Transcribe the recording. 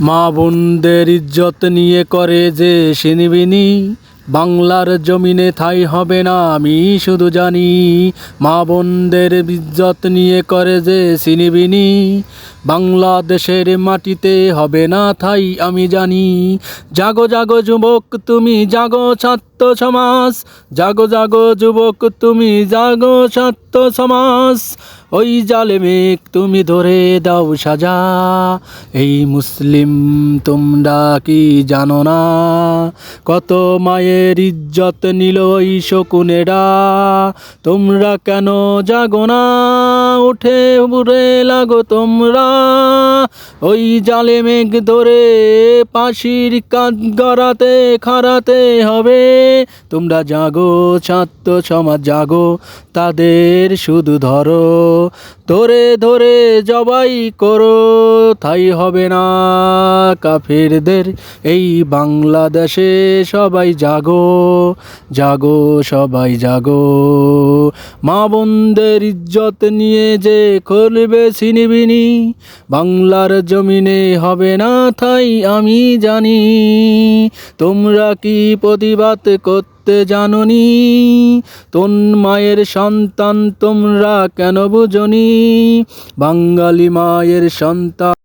মা বোনদের ইজ্জত নিয়ে করে যে সিনিবিনি, বাংলার জমিনে থাই হবে না, আমি শুধু জানি মা বোনদের ইজ্জত নিয়ে করে যে সিনিবিনি, বাংলাদেশের মাটিতে হবে না থাই আমি জানি। জাগো জাগো যুবক, তুমি জাগো ছাত্র সমাজ জাগো জাগো, যুবক, তুমি জাগো, সত্য সমাজ ওই জালেমেক তুমি ধরে দাও সাজা। এই মুসলিম তোমরা কি জানো না? কত মায়ের ইজ্জত নিল ওই শকুনেরা। তোমরা কেন জাগো না? উঠে, উড়ে লাগো তোমরা। ওই জালে মেঘ ধরে পাশির কাজ গড়াতে খাড়াতে হবে। তোমরা জাগো, ছাত্র সমাজ জাগো, তাদের শুধু ধরো। ধরে ধরে জবাই করো, তাই হবে না। কাফেরদের এই বাংলাদেশে সবাই জাগো জাগো, সবাই জাগো। মা বোনদের ইজ্জত নিয়ে যে করবে সিনিবিনি বাংলার জমিনে হবে না তাই আমি জানি। তোমরা কি প্রতিবাদ করতে জাননি? তোন মায়ের সন্তান তোমরা কেন বুঝনি? বাঙালি মায়ের সন্তান